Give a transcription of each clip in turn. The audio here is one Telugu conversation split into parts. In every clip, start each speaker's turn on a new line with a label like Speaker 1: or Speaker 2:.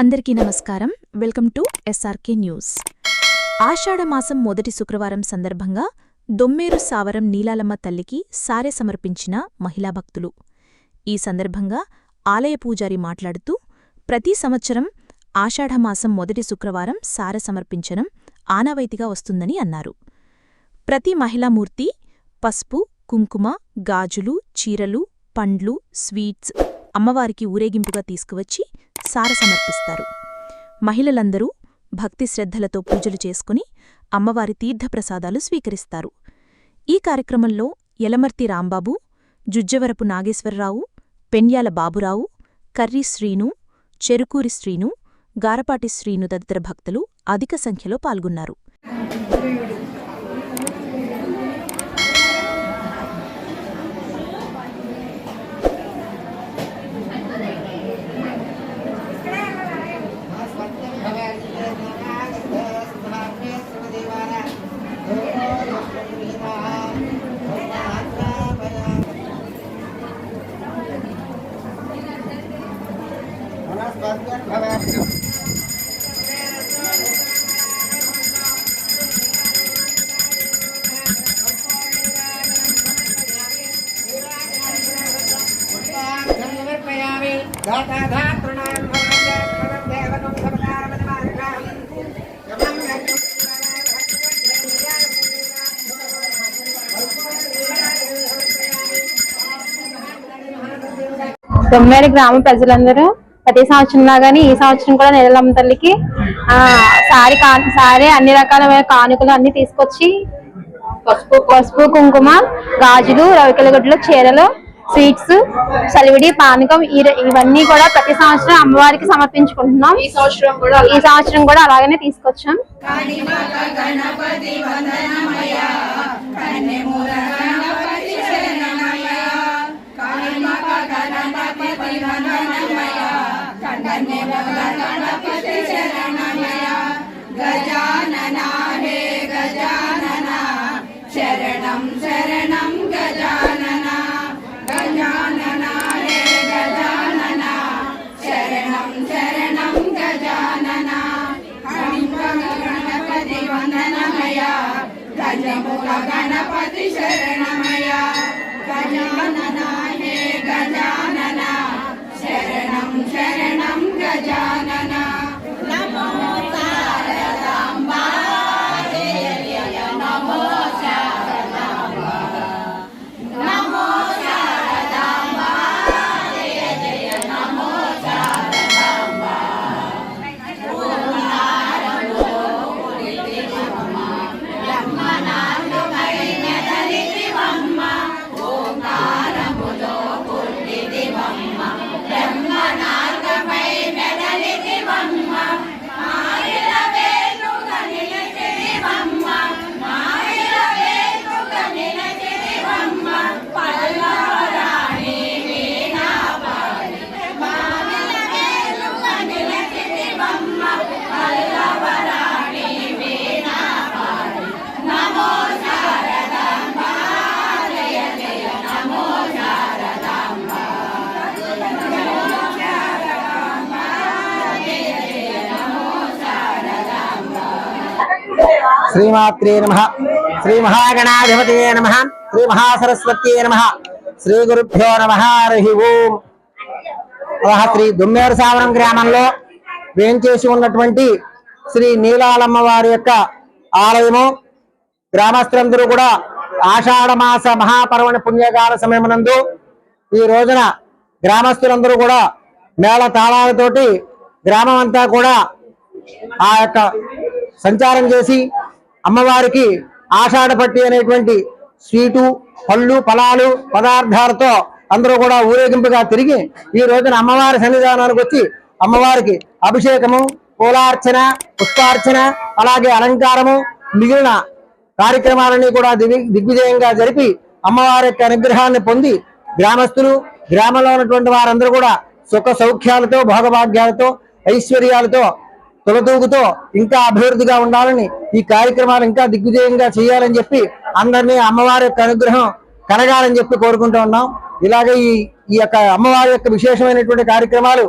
Speaker 1: అందరికీ నమస్కారం. Welcome to SRK news. ఆషాఢమాసం మొదటి శుక్రవారం సందర్భంగా దొమ్మేరు సావరం నీలాలమ్మ తల్లికి సారె సమర్పించిన మహిళా భక్తులు. ఈ సందర్భంగా ఆలయ పూజారి మాట్లాడుతూ ప్రతి సంవత్సరం ఆషాఢమాసం మొదటి శుక్రవారం సారె సమర్పించడం ఆనవాయితీగా వస్తుందని అన్నారు. ప్రతి మహిళామూర్తి పసుపు కుంకుమ గాజులు చీరలు పండ్లు స్వీట్స్ అమ్మవారికి ఊరేగింపుగా తీసుకువచ్చి సార సమర్పిస్తారు మహిళలందరూ భక్తి శ్రద్ధలతో పూజలు చేసుకుని అమ్మవారి తీర్థప్రసాదాలు స్వీకరిస్తారు. ఈ కార్యక్రమంలో యలమర్తి రాంబాబు జుజ్జవరపు నాగేశ్వరరావు పెన్యాల బాబురావు కర్రీ శ్రీను చెరుకూరి శ్రీను గారపాటి శ్రీను తదితర భక్తులు అధిక సంఖ్యలో పాల్గొన్నారు.
Speaker 2: సమర్పయామి
Speaker 3: గ్రామ ప్రజలందరూ ప్రతి సంవత్సరం లాగానే ఈ సంవత్సరం కూడా నెలలమ్మ తల్లికి ఆ సారీ కా సారీ అన్ని రకాలమైన కానుకలు అన్ని తీసుకొచ్చి పసుపు పసుపు కుంకుమ గాజులు రవికల గుడ్లు చీరలు స్వీట్స్ చలివిడి పానకం ఇవన్నీ కూడా ప్రతి సంవత్సరం అమ్మవారికి సమర్పించుకుంటున్నాం. ఈ సంవత్సరం కూడా ఈ సంవత్సరం కూడా అలాగనే గజా
Speaker 2: శ్రీమాత్రే నమ. శ్రీ మహాగణాధిపతే నమ. శ్రీ మహాసరస్వత్యే నమ. శ్రీ గురుభ్యో నమ. హరి ఓం. శ్రీ దుమ్మేరు సావరం గ్రామంలో వేంచేసి ఉన్నటువంటి శ్రీ నీలాలమ్మ వారి యొక్క ఆలయము గ్రామస్తులందరూ కూడా ఆషాఢ మాస మహాపర్వణ పుణ్యకాల సమయమునందు ఈ రోజున గ్రామస్తులందరూ కూడా మేళ తాళాలతోటి గ్రామం అంతా కూడా ఆ యొక్క సంచారం చేసి అమ్మవారికి ఆషాఢపట్టి అనేటువంటి స్వీటు పళ్ళు ఫలాలు పదార్థాలతో అందరూ కూడా ఊరేగింపుగా తిరిగి ఈ రోజున అమ్మవారి సన్నిధానానికి వచ్చి అమ్మవారికి అభిషేకము పూలార్చన పుష్పార్చన అలాగే అలంకారము మిగిలిన కార్యక్రమాలన్నీ కూడా దిగ్విజయంగా జరిపి అమ్మవారి యొక్క అనుగ్రహాన్ని పొంది గ్రామస్తులు గ్రామంలో ఉన్నటువంటి వారందరూ కూడా సుఖ సౌఖ్యాలతో భోగభాగ్యాలతో ఐశ్వర్యాలతో తొలతూగుతో ఇంకా అభివృద్ధిగా ఉండాలని ఈ కార్యక్రమాలు ఇంకా దిగ్విజయంగా చేయాలని చెప్పి అందరినీ అమ్మవారి యొక్క అనుగ్రహం కలగాలని చెప్పి కోరుకుంటూ ఉన్నాం. ఇలాగే ఈ ఈ యొక్క అమ్మవారి యొక్క విశేషమైనటువంటి కార్యక్రమాలు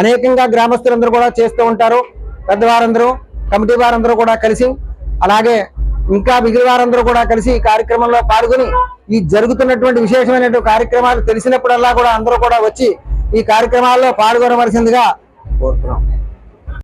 Speaker 2: అనేకంగా గ్రామస్తులందరూ కూడా చేస్తూ ఉంటారు. పెద్దవారందరూ కమిటీ వారందరూ కూడా కలిసి అలాగే ఇంకా మిగిలిన వారందరూ కూడా కలిసి ఈ కార్యక్రమంలో పాల్గొని ఈ జరుగుతున్నటువంటి విశేషమైనటువంటి కార్యక్రమాలు తెలిసినప్పుడల్లా కూడా అందరూ కూడా వచ్చి ఈ కార్యక్రమాల్లో పాల్గొనవలసిందిగా కోరుతున్నాం.